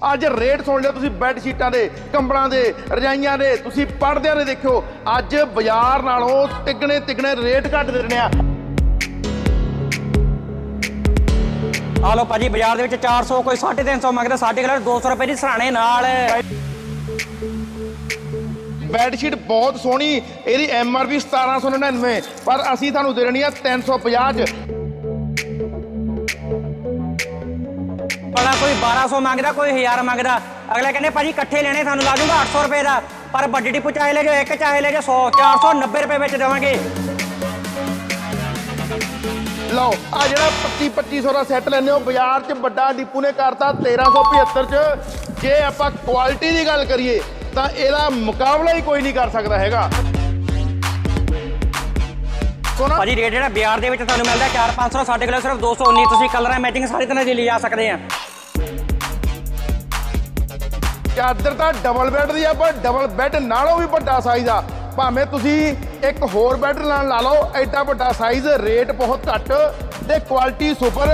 ਅੱਜ ਰੇਟ ਸੁਣ ਲਿਓ ਤੁਸੀਂ ਬੈੱਡ ਸ਼ੀਟਾਂ ਦੇ ਕੰਬਲਾਂ ਦੇ ਰਜਾਈਆਂ ਦੇ ਤੁਸੀਂ ਪੜਦਿਆਂ ਦੇ ਦੇਖਿਓ। ਅੱਜ ਬਾਜ਼ਾਰ ਨਾਲੋਂ ਤਿੱਗਣੇ ਤਿੱਗਣੇ ਰੇਟ ਘੱਟ ਦੇ ਰਹੇ ਆ। ਆ ਲਓ ਭਾਜੀ ਬਾਜ਼ਾਰ ਦੇ ਵਿੱਚ 400 ਕੋਈ 350 ਮੰਗਦਾ ਸਾਡੇ ਕੋਲ 200 ਰੁਪਏ ਦੀ ਸਰਾਣੇ ਨਾਲ। ਬੈੱਡ ਸ਼ੀਟ ਬਹੁਤ ਸੋਹਣੀ ਇਹਦੀ ਐਮ ਆਰ ਪੀ 1799 ਪਰ ਅਸੀਂ ਤੁਹਾਨੂੰ ਦੇ ਦੇਣੀ ਆ 350 ਚ। ਬੜਾ ਕੋਈ 1200 ਮੰਗਦਾ ਕੋਈ 1000 ਮੰਗਦਾ। ਅਗਲੇ ਕਹਿੰਦੇ ਭਾਜੀ ਇਕੱਠੇ ਲੈਣੇ ਸਾਨੂੰ ਲਾ ਦੂੰਗਾ 800 ਰੁਪਏ ਦਾ। ਪਰ ਵੱਡੀ ਡਿਪੂ ਚਾਹੇ ਲੈ ਜਾਓ ਇੱਕ ਚਾਹੇ ਲੈ ਜਾਓ 100 490 ਰੁਪਏ ਵਿੱਚ ਦੇਵਾਂਗੇ। ਲਓ ਆ ਜਿਹੜਾ 25 2500 ਦਾ ਸੈੱਟ ਲੈਨੇ ਹੋ ਬਾਜ਼ਾਰ 'ਚ ਵੱਡਾ ਡਿਪੂ ਨੇ ਕਰਤਾ 1375 ਚ। ਜੇ ਆਪਾਂ ਕੁਆਲਿਟੀ ਦੀ ਗੱਲ ਕਰੀਏ ਤਾਂ ਇਹਦਾ ਮੁਕਾਬਲਾ ਹੀ ਕੋਈ ਨਹੀਂ ਕਰ ਸਕਦਾ ਹੈਗਾ। ਸੋਨਾ ਭਾਜੀ ਰੇਟ ਜਿਹੜਾ ਬਾਜ਼ਾਰ ਦੇ ਵਿੱਚ ਤੁਹਾਨੂੰ ਮਿਲਦਾ 4-500 ਸਾਡੇ ਕੋਲ ਸਿਰਫ 219 ਤੁਸੀਂ ਕਲਰਾਂ ਮੈਚਿੰਗ ਸਾਰੀ ਤਰ੍ਹਾਂ ਦੀ ਲਿਜਾ ਸਕਦੇ ਆ। ਚਾਦਰ ਤਾਂ ਡਬਲ ਬੈੱਡ ਦੀ ਆ ਪਰ ਡਬਲ ਬੈੱਡ ਨਾਲੋਂ ਵੀ ਵੱਡਾ ਸਾਈਜ਼ ਆ। ਭਾਵੇਂ ਤੁਸੀਂ ਇੱਕ ਹੋਰ ਬੈੱਡ ਨਾਲ ਲਾ ਲਓ ਐਡਾ ਵੱਡਾ ਸਾਈਜ਼ ਰੇਟ ਬਹੁਤ ਘੱਟ ਤੇ ਕੁਆਲਿਟੀ ਸੁਪਰ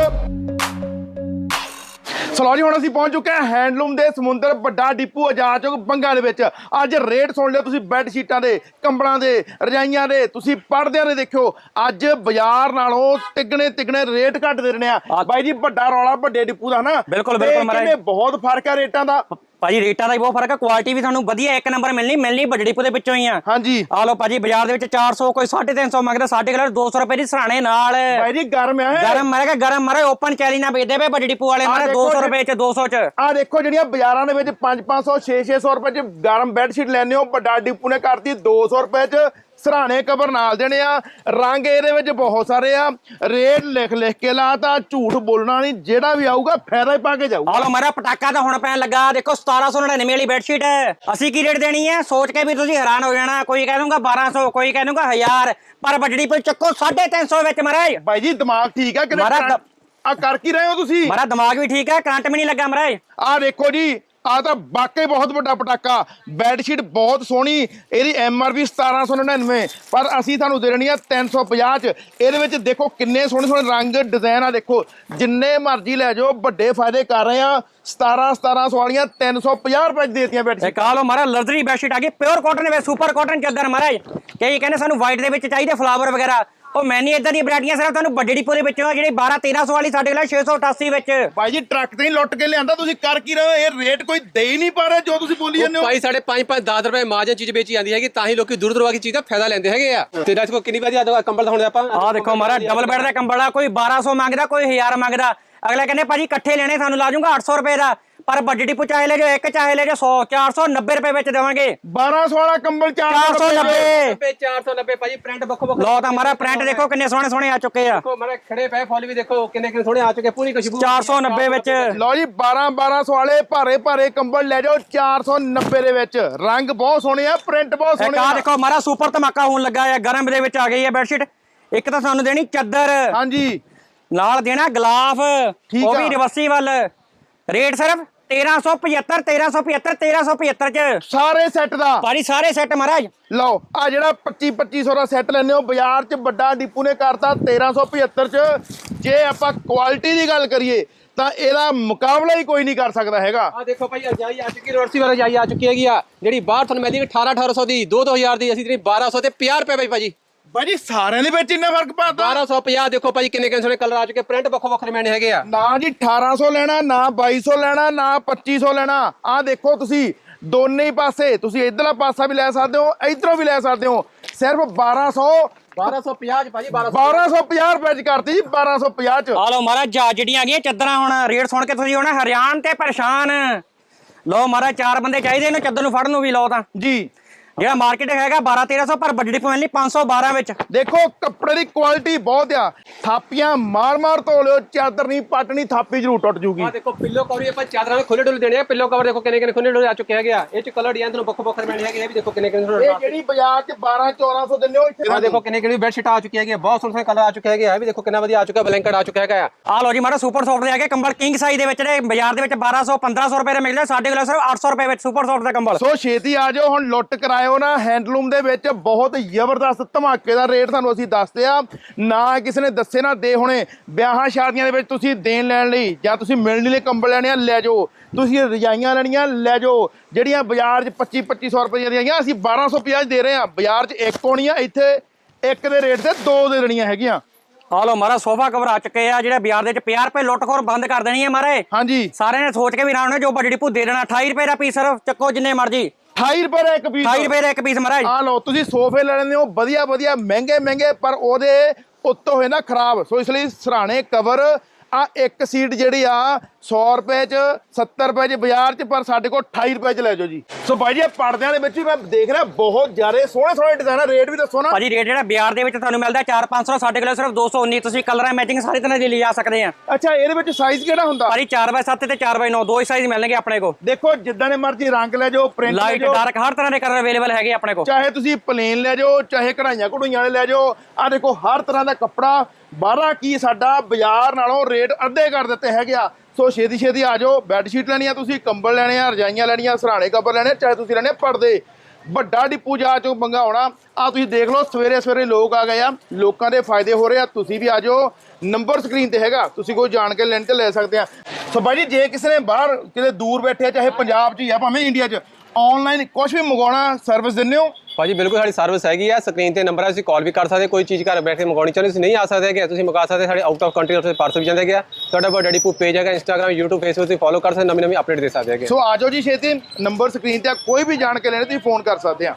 ਸਲੋ ਜੀ ਹੁਣ ਅਸੀਂ ਪਹੁੰਚ ਚੁੱਕੇ ਹਾਂ ਹੈਂਡਲੂਮ ਦੇ ਸਮੁੰਦਰ ਵੱਡਾ ਡਿਪੂ ਆਜ਼ਾਦ ਚੌਕ ਬੰਗਾ ਦੇ ਵਿੱਚ। ਅੱਜ ਰੇਟ ਸੁਣ ਲਿਓ ਤੁਸੀਂ ਬੈੱਡ ਸ਼ੀਟਾਂ ਦੇ ਕੰਬਲਾਂ ਦੇ ਰਜਾਈਆਂ ਦੇ ਤੁਸੀਂ ਪੜਦਿਆਂ ਦੇ ਦੇਖਿਓ। ਅੱਜ ਬਾਜ਼ਾਰ ਨਾਲੋਂ ਤਿੱਗਣੇ ਤਿੱਗਣੇ ਰੇਟ ਘੱਟ ਦੇ ਰਹੇ ਆ। ਬਾਈ ਜੀ ਵੱਡਾ ਰੌਲਾ ਵੱਡੇ ਡਿਪੂ ਦਾ ਹਨਾ ਬਿਲਕੁਲ, ਬਿਲਕੁਲ ਮਹਾਰਾਜ। ਬਹੁਤ ਫ਼ਰਕ ਆ ਰੇਟਾਂ ਦਾ। ਭਾਜੀ ਰੇਟਾਂ ਦਾ ਹੀ ਬਹੁਤ ਫ਼ਰਕ ਆ ਕੁਆਲਿਟੀ ਵੀ ਤੁਹਾਨੂੰ ਵਧੀਆ ਇੱਕ ਨੰਬਰ ਮਿਲਣੀ ਮਿਲਣੀ ਡਿਪੂ ਦੇ ਵਿੱਚੋਂ ਹੀ ਆ। ਹਾਂਜੀ। ਆ ਲਓ ਭਾਜੀ ਬਾਜ਼ਾਰ ਦੇ ਵਿੱਚ 400 ਕੋਈ 350 ਮੰਗਦਾ ਸਾਡੇ ਕੋਲ 200 ਰੁਪਏ ਦੀ ਸਰਾਣੇ ਨਾਲ। ਬਾਈ ਜੀ ਗਰਮ ਇਹ ਗਰਮ ਮਾਰੇ ਕਿ ਗਰਮ ਮਾਰੇ ਓਪਨ ਚੈਲੀ ਨਾ ਵੇਚਦੇ ਪਏ ਡਿਪੂ ਵਾਲੇ ਮਾਰੇ ਦੇਖੋ 200 ਜੀ। ਰੁਪਏ ਚ 200 ਚ। ਆ ਦੇਖੋ ਜਿਹੜੀਆਂ ਬਾਜ਼ਾਰਾਂ ਦੇ ਵਿੱਚ 5-500 6-600 ਰੁਪਏ ਚ ਗਰਮ ਬੈੱਡ ਸ਼ੀਟ ਲੈਣੇ ਹੋ ਵੱਡਾ ਡਿਪੂ ਨੇ ਕਰਤੀ 200 ਰੁਪਏ ਚ ਸਰਾਣੇ ਕਵਰ ਨਾਲ ਦੇਣੇ ਆ। ਰੰਗ ਇਹਦੇ ਵਿੱਚ ਬਹੁਤ ਸਾਰੇ ਆ। ਰੇਟ ਲਿਖ ਲਿਖ ਕੇ ਲਾਤਾ ਝੂਠ ਬੋਲਣਾ ਨਹੀਂ ਜਿਹੜਾ ਵੀ ਆਊਗਾ ਫਾਇਦਾ ਹੀ ਪਾ ਕੇ ਜਾਊਗਾ। ਆ ਲਓ ਮਾਰਾ ਪਟਾਕਾ ਤਾਂ ਹੁਣ ਪੈਣ ਲੱਗਾ। ਦੇਖੋ 1799 ਵਾਲੀ ਬੈਡਸ਼ੀਟ ਅਸੀਂ ਕੀ ਰੇਟ ਦੇਣੀ ਹੈ? ਸੋਚ ਕੇ ਵੀ ਤੁਸੀਂ ਹੈਰਾਨ ਹੋ ਜਾਣਾ। ਕੋਈ ਕਹਿ ਦੂੰਗਾ 1200 ਕੋਈ ਕਹਿ ਦੂੰਗਾ 1000 ਪਰ ਵੱਡੀ ਪੁਲ ਚੱਕੋ 350 ਵਿੱਚ ਮਹਾਰਾਜ ਬਾਈ ਜੀ ਦਿਮਾਗ ਠੀਕ ਆ ਕਿ ਮਾਰਾ ਆ ਕਰ ਕੀ ਰਹੇ ਹੋ ਤੁਸੀਂ? ਮਾਰਾ ਦਿਮਾਗ ਵੀ ਠੀਕ ਹੈ ਕਰੰਟ ਵੀ ਨਹੀਂ ਲੱਗਾ ਮਹਾਰਾਜ ਆ ਦੇਖੋ ਜੀ ਆ ਤਾਂ ਵਾਕਈ ਬਹੁਤ ਵੱਡਾ ਪਟਾਕਾ। ਬੈੱਡ ਸ਼ੀਟ ਬਹੁਤ ਸੋਹਣੀ, ਇਹਦੀ ਐਮ ਆਰ ਪੀ 1799 ਪਰ ਅਸੀਂ ਤੁਹਾਨੂੰ ਦੇ ਦੇਣੀ ਆ 350 ਚ। ਇਹਦੇ ਵਿੱਚ ਦੇਖੋ ਕਿੰਨੇ ਸੋਹਣੇ ਸੋਹਣੇ ਰੰਗ, ਡਿਜ਼ਾਈਨ ਆ ਦੇਖੋ। ਜਿੰਨੇ ਮਰਜ਼ੀ ਲੈ ਜਾਓ, ਵੱਡੇ ਫਾਇਦੇ ਕਰ ਰਹੇ ਆ 17 1700 ਵਾਲੀਆਂ 350 ਰੁਪਏ 'ਚ ਦੇਤੀਆਂ ਬੈੱਡ ਇੱਕ ਆ ਲਓ ਮਾਰਾ ਲਗਜ਼ਰੀ ਬੈਡਸ਼ੀਟ ਆ ਗਈ। ਪਿਓਰ ਕਾਟਨ ਵਿੱਚ ਸੁਪਰ ਕਾਟਨ ਚੱਦਰ ਮਹਾਰਾਜ। ਕਈ ਕਹਿੰਦੇ ਸਾਨੂੰ ਵਾਈਟ ਦੇ ਵਿੱਚ ਚਾਹੀਦੇ ਫਲਾਵਰ ਵਗੈਰਾ। ਉਹ ਮੈਂ ਨਹੀਂ ਇਦਾਂ ਦੀਆਂ ਵੈਰਾਈਟੀਆਂ ਸਿਰਫ ਤੁਹਾਨੂੰ ਵੱਡੀ ਡਿਪੋ ਦੇ ਵਿੱਚੋਂ ਆ, ਜਿਹੜੀ 12 1300 ਵਾਲੀ ਸਾਡੇ ਕੋਲ 688 ਵਿੱਚ। ਭਾਈ ਜੀ ਟਰੱਕ ਤੇ ਹੀ ਲੁੱਟ ਕੇ ਲਿਆਂਦਾ ਤੁਸੀਂ ਕਰ ਕੀ ਰਹੇ ਹੋ? ਇਹ ਰੇਟ ਕੋਈ ਦੇ ਹੀ ਨਹੀਂ ਪਾ ਰਹੇ ਜੋ ਤੁਸੀਂ ਬੋਲੀ ਜਾਂਦੇ ਹੋ। ਭਾਈ ਸਾਡੇ 5 5 10 ਰੁਪਏ ਮਾਰਜਨ ਚੀਜ਼ ਵੇਚੀ ਜਾਂਦੀ ਹੈਗੀ ਤਾਂ ਹੀ ਲੋਕੀ ਦੂਰ ਦੂਰ ਆ ਕੇ ਚੀਜ਼ ਦਾ ਫਾਇਦਾ ਲੈਂਦੇ ਹੈਗੇ ਆ। ਤੇ ਦੇਖੋ ਕਿੰਨੀ ਵਧੀਆ ਦੋ ਕੰਬਲ ਹੁਣ ਆਪਾਂ? ਆਹ ਦੇਖੋ ਮਾਰਾ ਡਬਲ ਬੈੱਡ ਦਾ ਕੰਬਲ ਆ ਕੋਈ 1200 ਮੰਗਦਾ ਕੋਈ 1000 ਮੰਗਦਾ। ਅਗਲੇ ਕਹਿੰਦੇ ਭਾਜੀ ਇਕੱਠੇ ਲੈਣੇ ਸਾਨੂੰ ਲਾ ਦੂੰਗਾ 800 ਰੁਪਏ ਦਾ। ਪਰ ਵੱਡੀ ਡਿਪੂ ਚਾਹੇ ਲੈ ਜਾਓ ਇੱਕ ਚਾਹੇ ਲੈ ਜਾਓ 100 490 ਰੁਪਏ ਵਿੱਚ ਦੇਵਾਂਗੇ। 1200 ਵਾਲਾ ਕੰਬਲ 490 490 490 ਭਾਜੀ ਪ੍ਰਿੰਟ ਬੱਖੋ ਬੱਖੋ ਲੋ ਤਾਂ ਮਾਰਾ ਪ੍ਰਿੰਟ ਦੇਖੋ ਕਿੰਨੇ ਸੋਹਣੇ ਸੋਹਣੇ ਆ ਚੁੱਕੇ ਆ। ਦੇਖੋ ਮਾਰੇ ਖੜੇ ਪਏ ਫੁੱਲ ਵੀ ਦੇਖੋ ਕਿੰਨੇ ਕਿੰਨੇ ਸੋਹਣੇ ਆ ਚੁੱਕੇ ਪੂਰੀ ਖੁਸ਼ਬੂ। 490 ਵਿੱਚ। ਲਓ ਜੀ 12 1200 ਵਾਲੇ ਭਾਰੇ ਭਾਰੇ ਕੰਬਲ ਲੈ ਜਾਓ 490 ਦੇ ਵਿੱਚ। ਰੰਗ ਬਹੁਤ ਸੋਹਣੇ ਆ ਪ੍ਰਿੰਟ ਬਹੁਤ ਸੋਹਣੇ ਆ। ਦੇਖੋ ਮਾਰਾ ਸੁਪਰ ਧਮਾਕਾ ਹੋਣ ਲੱਗਾ ਆ ਗਰਮ ਦੇ ਵਿੱਚ ਆ ਗਈ ਹੈ ਬੈਡਸ਼ੀਟ ਇੱਕ ਤਾਂ ਸਾਨੂੰ ਦੇਣੀ ਚੱਦਰ। ਹਾਂਜੀ। ਨਾਲ ਦੇਣਾ ਗਲਾਫ। ਉਹ। ਵੀ ਰਿਵਰਸੀਬਲ ਰੇਟ ਸਿਰਫ 1375 1375 1375 ਚ। ਸਾਰੇ ਸੈੱਟ ਦਾ। ਭਾਰੀ ਸਾਰੇ ਸੈੱਟ ਮਹਾਰਾਜ। ਲਓ ਆ ਜਿਹੜਾ 25 2500 ਦਾ ਸੈੱਟ ਲੈਨੇ ਹੋ ਬਾਜ਼ਾਰ 'ਚ ਵੱਡਾ ਡਿਪੂ ਨੇ ਕਰਤਾ 1375 'ਚ। ਜੇ ਆਪਾਂ ਕੁਆਲਿਟੀ ਦੀ ਗੱਲ ਕਰੀਏ ਤਾਂ ਇਹਦਾ ਮੁਕਾਬਲਾ ਹੀ ਕੋਈ ਨਹੀਂ ਕਰ ਸਕਦਾ ਹੈਗਾ। ਆ ਦੇਖੋ ਭਾਈ ਅਜਾਈ ਆ ਚੁੱਕੀ ਰੋਡਸੀ ਵਾਲਾ ਅਜਾਈ ਆ ਚੁੱਕੀ ਹੈਗੀ ਆ। ਜਿਹੜੀ ਬਾਹਰ ਤੁਹਾਨੂੰ ਮਿਲਦੀ 18 1800 ਦੀ 2 2000 ਦੀ ਅਸੀਂ ਜਿਹੜੀ 1200 ਤੇ 50 ਰੁਪਏ ਭਾਈ ਭਾਜੀ। ਬਾਜੀ ਸਾਰਿਆਂ ਦੇ ਵਿੱਚ ਇੰਨਾ ਫ਼ਰਕ ਪਾਤਾ। 1250 ਦੇਖੋ ਭਾਜੀ ਕਿੰਨੇ ਕਿੰਨੇ ਸੋਹਣੇ ਕਲਰ ਆ ਚੁੱਕੇ। ਪ੍ਰਿੰਟ ਵੱਖੋ ਵੱਖਰੇ ਮੈਨੇ ਹੈਗੇ ਆ। ਨਾ ਜੀ 1800 ਲੈਣਾ ਨਾ 2200 ਲੈਣਾ ਨਾ 2500 ਲੈਣਾ। ਆ ਦੇਖੋ ਤੁਸੀਂ ਦੋਨੇ ਹੀ ਪਾਸੇ ਤੁਸੀਂ ਇਧਰਲਾ ਪਾਸਾ ਵੀ ਲੈ ਸਕਦੇ ਹੋ ਇਧਰੋਂ ਵੀ ਲੈ ਸਕਦੇ ਹੋ। ਸਿਰਫ 1200 1250 ਭਾਜੀ 1200 1250 ਰੁਪਏ ਚ ਕਰਤੀ ਜੀ 1250 ਚ। ਆ ਲਓ ਮਹਾਰਾਜ ਜਾ ਜਿਹੜੀਆਂ ਆ ਗਈਆਂ ਚੱਦਰਾਂ ਹੁਣ ਰੇਟ ਸੁਣ ਕੇ ਤੁਸੀਂ ਹੋਣਾ ਹਰਿਆਣ ਤੇ ਪਰੇਸ਼ਾਨ। ਲਓ ਮਹਾਰਾਜ ਚਾਰ ਬੰਦੇ ਚਾਹੀਦੇ ਇਹਨੂੰ ਚੱਦਰ ਨੂੰ ਫੜਨ ਨੂੰ ਵੀ ਲਓ ਤਾਂ। ਜੀ। ਜਿਹੜਾ ਮਾਰਕੀਟ ਹੈਗਾ 12 1300 ਪਰ ਵੱਡੀ ਡਿਪੂ ਮਿਲਣੀ 512 ਵਿੱਚ। ਦੇਖੋ ਕੱਪੜੇ ਦੀ ਕੁਆਲਿਟੀ ਬਹੁਤ ਆ। ਥਾਪੀਆਂ ਮਾਰ ਮਾਰ ਧੋ ਲਿਓ ਚਾਦਰ ਨਹੀਂ ਪੱਟ ਨਹੀਂ ਥਾਪੀ ਜ਼ਰੂਰ ਟੁੱਟ ਜੂਗੀ। ਆ ਦੇਖੋ ਪਿੱਲੋ ਕਵਰ ਆਪਾਂ ਚਾਦਰਾਂ ਵਿੱਚ ਖੁੱਲੇ ਡੁੱਲੇ ਦੇਣੇ ਆ। ਪਿੱਲੋ ਕਵਰ ਦੇਖੋ ਕਿੰਨੇ ਕਿੰਨੇ ਖੁੱਲੇ ਡੁੱਲੇ ਆ ਚੁੱਕੇ ਹੈਗੇ ਆ ਇਹ ਚ ਕਲਰ ਡਿਜ਼ਾਈਨ ਤੁਹਾਨੂੰ ਵੱਖੋ ਵੱਖਰੇ ਮੈਨੇ ਹੈਗੇ ਆ। ਇਹ ਵੀ ਦੇਖੋ ਕਿੰਨੇ ਕਿੰਨੇ ਇਹ ਜਿਹੜੀ ਬਾਜ਼ਾਰ 'ਚ 12 1400 ਦਿੰਦੇ ਹੋ ਇੱਥੇ ਆ ਦੇਖੋ ਕਿੰਨੇ ਕਿੰਨੇ ਬੈੱਡ ਸ਼ੀਟ ਆ ਚੁੱਕੀ ਹੈਗੀ ਆ। ਬਹੁਤ ਸੋਹਣੇ ਸੋਹਣੇ ਕਲਰ ਆ ਚੁੱਕੇ ਹੈਗੇ ਆ। ਇਹ ਵੀ ਦੇਖੋ ਕਿੰਨਾ ਵਧੀਆ ਆ ਚੁੱਕਾ ਬਲੈਂਕਟ ਆ ਚੁੱਕਾ ਹੈਗਾ ਆ। ਆ ਲਓ ਜੀ ਮਾਰਾ ਸੁਪਰ ਸੌਫਟ ਦੇ ਆ ਗਏ ਕੰਬਲ। ਕਿੰਗ ਸਾਈਜ਼ ਦੇ ਵਿੱਚ ਜਿਹੜੇ ਬਾਜ਼ਾਰ ਦੇ ਵਿੱਚ 1200 1500 ਰੁਪਏ ਦੇ ਮਿਲਦੇ ਸਾਡੇ ਕੋਲ ਸਿਰਫ 800 ਰੁਪਏ ਵਿੱਚ ਸੁਪਰ ਸੌਫਟ ਦਾ ਕੰਬਲ। ਸੋ ਛੇਤੀ ਆ ਜਾਓ ਹੁਣ ਲੁੱਟ ਕਰਾਇਆ ਆਇਓ ਨਾ ਹੈਂਡਲੂਮ ਦੇ ਵਿੱਚ ਬਹੁਤ ਜ਼ਬਰਦਸਤ ਧਮਾਕੇ ਦਾ ਰੇਟ ਤੁਹਾਨੂੰ ਅਸੀਂ ਦੱਸਦੇ ਆ ਨਾ ਕਿਸੇ ਨੇ ਦੱਸੇ ਨਾ ਦੇ ਹੋਣੇ। ਵਿਆਹਾਂ ਸ਼ਾਦੀਆਂ ਦੇ ਵਿੱਚ ਤੁਸੀਂ ਦੇਣ ਲੈਣ ਲਈ ਜਾਂ ਤੁਸੀਂ ਮਿਲਣ ਲਈ ਕੰਬਲ ਲੈਣੇ ਆ ਲੈ ਜਾਓ। ਤੁਸੀਂ ਰਜਾਈਆਂ ਲੈਣੀਆਂ ਲੈ ਜਾਓ। ਜਿਹੜੀਆਂ ਬਾਜ਼ਾਰ 'ਚ 25 2500 ਰੁਪਏ ਦੀਆਂ ਆਈਆਂ ਅਸੀਂ 1250 'ਚ ਦੇ ਰਹੇ ਆ ਬਾਜ਼ਾਰ 'ਚ ਇੱਕ ਹੋਣੀ ਆ ਇੱਥੇ ਇੱਕ ਦੇ ਰੇਟ ਤੇ ਦੋ ਦੇ ਦੇਣੀਆਂ ਹੈਗੀਆਂ। ਆ ਲੋ ਮਾਰਾ ਸੋਫਾ ਕਵਰ ਆ ਚੁੱਕੇ ਆ ਜਿਹੜੇ ਬਾਜ਼ਾਰ ਦੇ ਵਿੱਚ 50 ਰੁਪਏ ਲੁੱਟਖੋਰ ਬੰਦ ਕਰ ਦੇਣੀ ਹੈ ਮਾਰੇ। ਹਾਂਜੀ। ਸਾਰਿਆਂ ਨੇ ਸੋਚ ਕੇ ਵੀ ਨਾ ਉਹਨੇ ਜੋ ਵੱਡੀ ਭੂ ਦੇ ਦੇਣਾ 28 ਰੁਪਏ ਦਾ ਪੀਸ ਸਿਰਫ ਚੱਕੋ ਜਿੰਨੇ ਮਰਜ਼ੀ। 28 ਰੁਪਏ ਦਾ ਇੱਕ ਪੀਸ 28 ਰੁਪਏ ਦਾ ਇੱਕ ਪੀਸ ਮਹਾਰਾਜ। ਆ ਲਓ ਤੁਸੀਂ ਸੋਫੇ ਲੈ ਲੈਂਦੇ ਹੋ ਵਧੀਆ ਵਧੀਆ ਮਹਿੰਗੇ ਮਹਿੰਗੇ ਪਰ ਉਹਦੇ ਉੱਤੋਂ ਹੋਏ ਨਾ ਖਰਾਬ। ਸੋ ਇਸ ਲਈ ਸਰਾਣੇ ਕਵਰ ਆ ਇੱਕ ਸੀਟ ਜਿਹੜੀ ਆ 100 ਰੁਪਏ ਚ 70 ਰੁਪਏ ਚ ਬਾਜ਼ਾਰ ਚ ਪਰ ਸਾਡੇ ਕੋਲ 28 ਰੁਪਏ ਚ ਲੈ ਜਾਓ ਜੀ। ਸੋ ਭਾਈ ਜੀ ਇਹ ਪਰਦਿਆਂ ਦੇ ਵਿੱਚ ਵੀ ਮੈਂ ਦੇਖ ਰਿਹਾ ਬਹੁਤ ਜ਼ਿਆਦਾ ਸੋਹਣੇ ਸੋਹਣੇ ਡਿਜ਼ਾਈਨ ਆ। ਰੇਟ ਵੀ ਦੱਸੋ ਨਾ। ਭਾਜੀ ਰੇਟ ਜਿਹੜਾ ਬਾਜ਼ਾਰ ਦੇ ਵਿੱਚ ਤੁਹਾਨੂੰ ਮਿਲਦਾ 4-500 ਸਾਡੇ ਕੋਲ ਸਿਰਫ 219 ਤੁਸੀਂ ਕਲਰਾਂ ਮੈਚਿੰਗ ਸਾਰੇ ਤਰ੍ਹਾਂ ਦੀ ਲਿਜਾ ਸਕਦੇ ਆ। ਅੱਛਾ ਇਹਦੇ ਵਿੱਚ ਸਾਈਜ਼ ਕਿਹੜਾ ਹੁੰਦਾ? ਭਾਜੀ 4x7 ਤੇ 4x9 ਦੋ ਹੀ ਸਾਈਜ਼ ਮਿਲਣਗੇ ਆਪਣੇ ਕੋਲ। ਦੇਖੋ ਜਿੱਦਾਂ ਦੇ ਮਰਜ਼ੀ ਰੰਗ ਲੈ ਜਾਓ ਪ੍ਰਿੰਟ ਲੈ ਲਾਈਟ ਜਾਓ। ਡਾਰਕ ਹਰ ਤਰ੍ਹਾਂ ਦੇ ਕਲਰ ਅਵੇਲੇਬਲ ਹੈਗੇ ਆਪਣੇ ਕੋਲ। ਚਾਹੇ ਤੁਸੀਂ ਪਲੇਨ ਲੈ ਜਾਓ ਚਾਹੇ ਕਢਾਈਆਂ ਕਢੂਈਆਂ ਵਾਲੇ ਲੈ ਜਾਓ। ਆ ਦੇਖੋ ਹਰ ਤਰ੍ਹਾਂ ਦਾ ਕੱਪੜਾ ਬਾਹਰਾ ਕੀ ਸਾਡਾ ਬਾਜ਼ਾਰ ਨਾਲੋਂ ਰੇਟ ਅੱਧੇ ਕਰ ਦਿੱਤੇ ਹੈਗੇ ਆ। ਸੋ ਛੇਤੀ ਛੇਤੀ ਆ ਜਾਓ ਬੈੱਡ ਸ਼ੀਟ ਲੈਣੀ ਆ ਤੁਸੀਂ ਕੰਬਲ ਲੈਣੇ ਆ ਰਜਾਈਆਂ ਲੈਣੀਆਂ ਸਰਾਣੇ ਕੱਪੜ ਲੈਣੇ ਆ, ਚਾਹੇ ਤੁਸੀਂ ਲੈਣੇ ਆ ਪਰਦੇ। ਵੱਡਾ ਡਿਪੂ ਜਾ ਚੋਂ ਮੰਗਾਉਣਾ ਆ ਤੁਸੀਂ ਦੇਖ ਲਓ ਸਵੇਰੇ ਸਵੇਰੇ ਲੋਕ ਆ ਗਏ ਆ ਲੋਕਾਂ ਦੇ ਫਾਇਦੇ ਹੋ ਰਹੇ ਆ ਤੁਸੀਂ ਵੀ ਆ ਜਾਓ। ਨੰਬਰ ਸਕਰੀਨ ਤੇ ਹੈਗਾ ਤੁਸੀਂ ਕੋਈ ਜਾਣ ਕੇ ਲੈਣ ਤੇ ਲੈ ਸਕਦੇ ਆ। ਸੋ ਬਾਈ ਜੀ ਜੇ ਕਿਸੇ ਨੇ ਬਾਹਰ ਕਿਤੇ ਦੂਰ ਬੈਠੇ ਆ ਚਾਹੇ ਪੰਜਾਬ 'ਚ ਹੀ ਆ ਭਾਵੇਂ ਇੰਡੀਆ 'ਚ ਆਨਲਾਈਨ ਕੁਝ ਵੀ ਮੰਗਵਾਉਣਾ ਸਰਵਿਸ ਦਿੰਦੇ ਹੋ? ਭਾਜੀ ਬਿਲਕੁਲ ਸਾਡੀ ਸਰਵਿਸ ਹੈਗੀ ਆ ਸਕਰੀਨ ਤੇ ਨੰਬਰ ਹੈ ਤੁਸੀਂ ਕਾਲ ਵੀ ਕਰ ਸਕਦੇ ਕੋਈ ਚੀਜ਼ ਘਰ ਬੈਠ ਕੇ ਮੰਗਾਉਣੀ ਚਾਹੁੰਦੇ ਤੁਸੀਂ ਨਹੀਂ ਆ ਸਕਦੇ ਹੈਗੇ ਤੁਸੀਂ ਮੰਗਾ ਸਕਦੇ ਸਾਡੇ ਆਊਟ ਆਫ ਕੰਟਰੀ ਉੱਥੇ ਪਾਰਸਲ ਵੀ ਜਾਂਦੇ ਗਿਆ ਤੁਹਾਡਾ ਬਹੁਤ ਡੈਡੀ ਪੂ ਪੇਜ ਹੈਗਾ ਇੰਸਟਾਗ੍ਰam YouTube Facebook ਤੇ ਫੋਲੋ ਕਰ ਸਕਦੇ ਨਵੀਂ ਨਵੀਂ ਅਪਡੇਟ ਦੇ ਸਕਦੇ ਹੈਗੇ। ਸੋ ਆ ਜਾਓ ਜੀ ਛੇਤੀ ਨੰਬਰ ਸਕਰੀਨ ਤੇ ਆ ਕੋਈ ਵੀ ਜਾਣ ਕੇ ਲੈਣੇ ਤੁਸੀਂ ਫੋਨ ਕਰ ਸਕਦੇ ਆ।